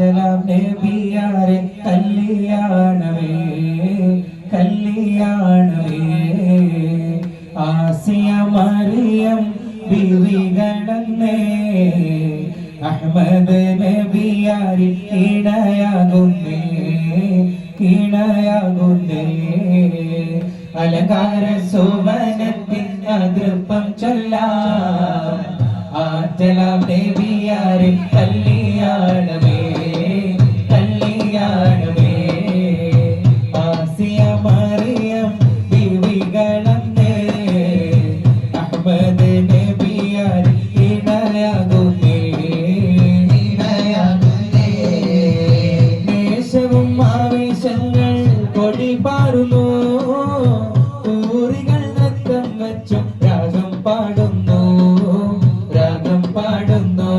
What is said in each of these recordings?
അച്ചലാം നബിയാരെ കല്യാണമേ കല്യാണമേ. ആസിയ മറിയം ബിവികളന്നേ അഹമ്മദ് നബിയാരി ഇണയാകുന്നേ ഇണയാകുന്നേ അലങ്കാര സുവനത്തിൻ അതൃപ്പം ചൊല്ലാം ആറ്റലാം ദേവിയാരിൽ കല്യാണം മാറുന്നു ഊറികൾ നൃത്തം പാടുന്നു. രാഗം പാടുന്നു.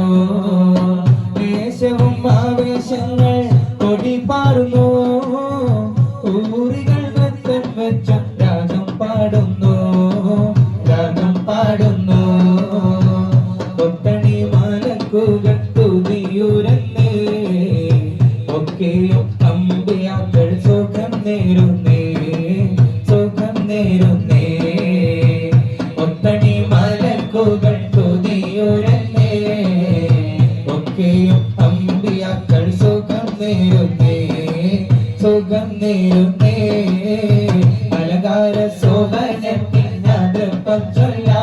ദേശവും ആവേശങ്ങൾ കൊടി പാറുന്നു ഊറികൾ നൃത്തം രാഗം പാടുന്നു. രാഗം പാടുന്നു. കലകാല ശോഭനത്തിനടുപ്പം ചൊല്ല.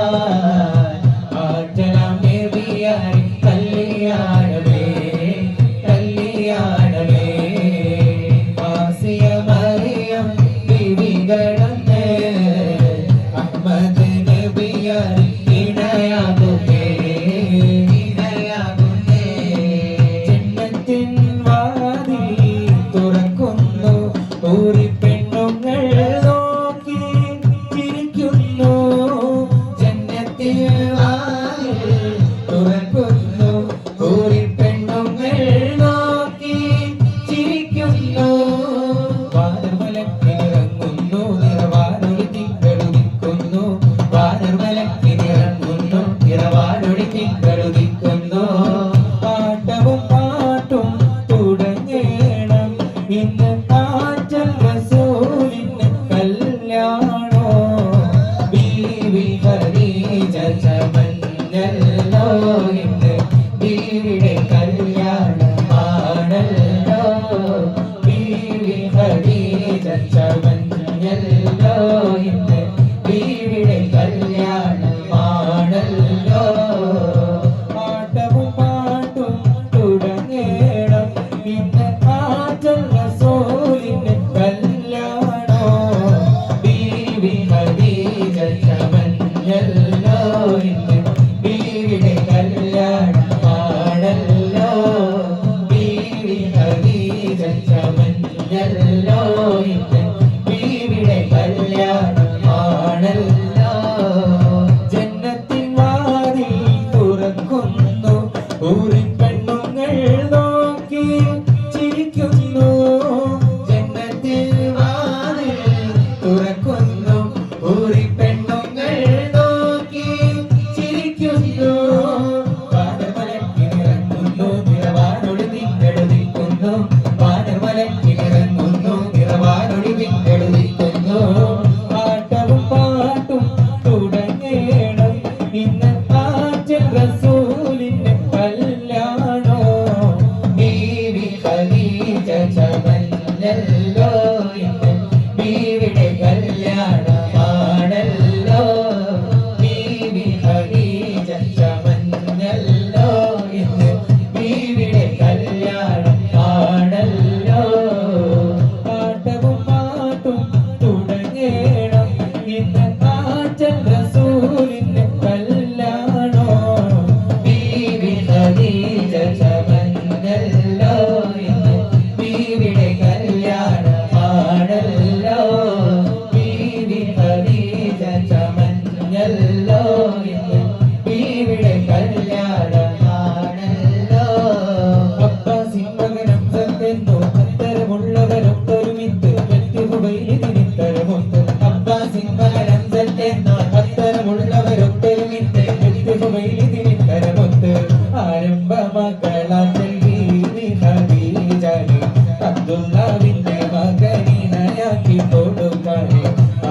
ആക്കി കൊടുക്കണേ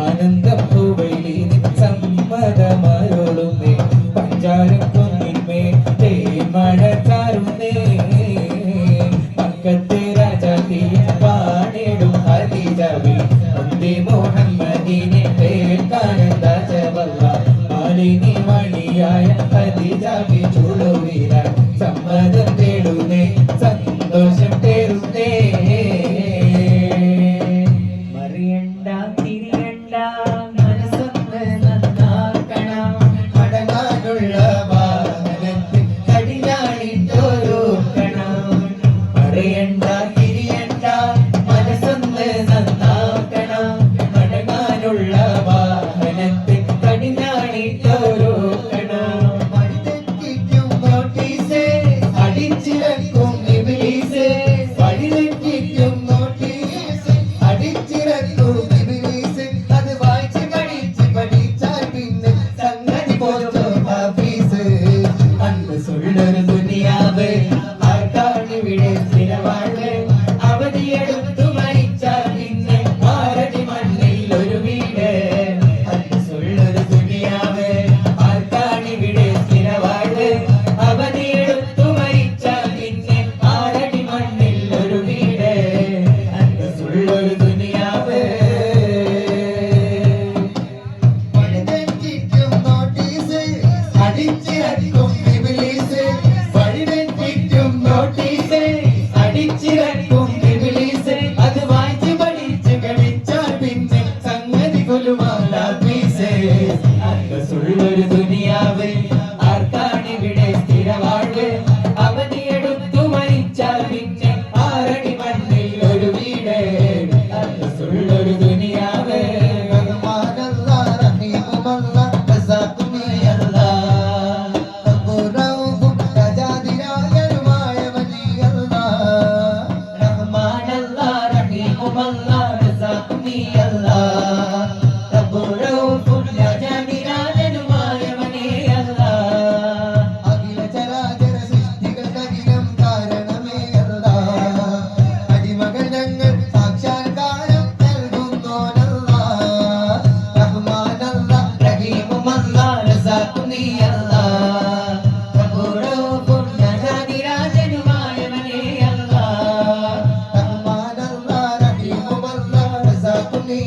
ആനന്ദപ്പുവലി സമ്മതമരുളുന്നേ പഞ്ചാരക്കൊന്നിന്മേ തേമഴ ചാരുന്നേ പക്കത്തെ രാജാതി പാണിടും അതിജവി. അന്തി മോഹമ്മദിനെ കേൾക്കാനന്ദ Jawalla. Malini മണിയായ അതിജാവി. ചുള and see that নেই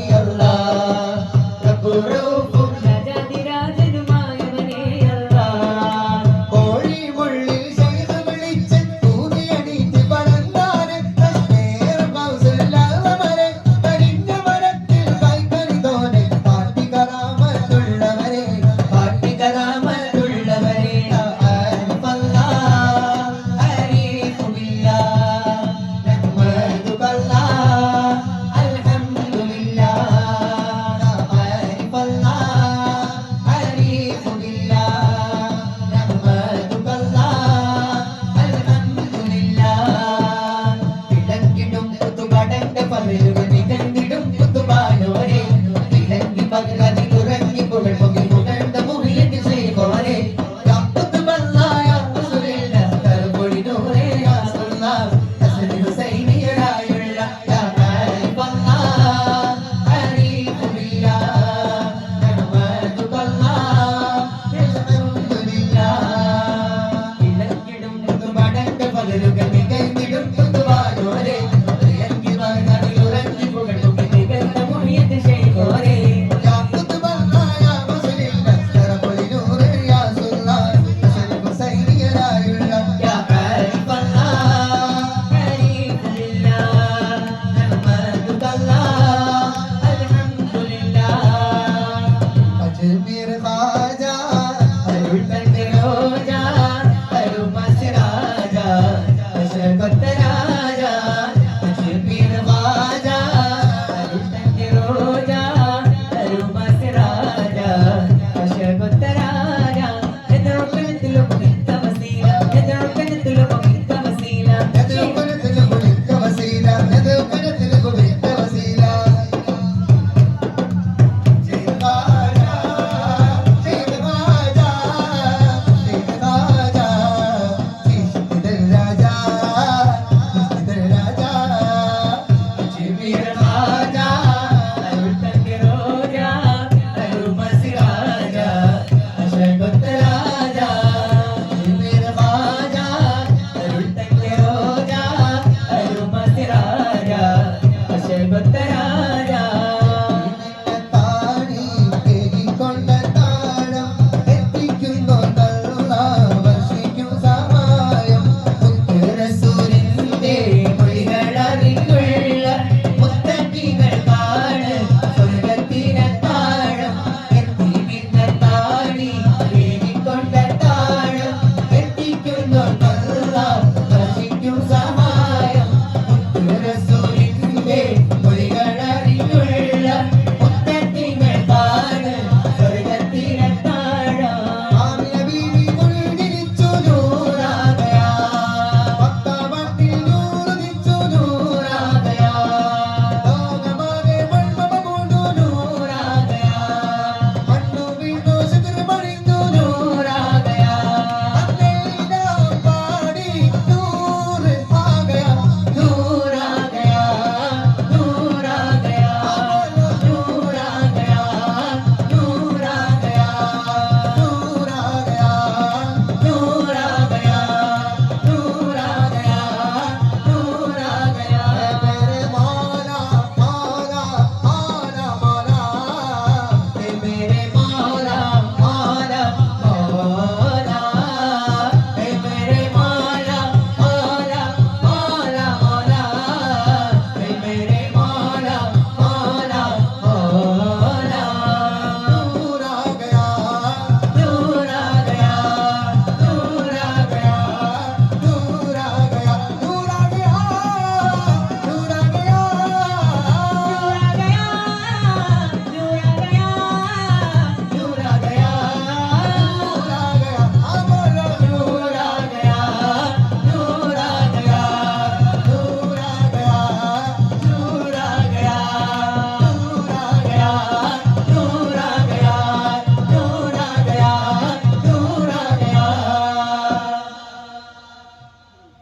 ಕಾಲಿರುಗ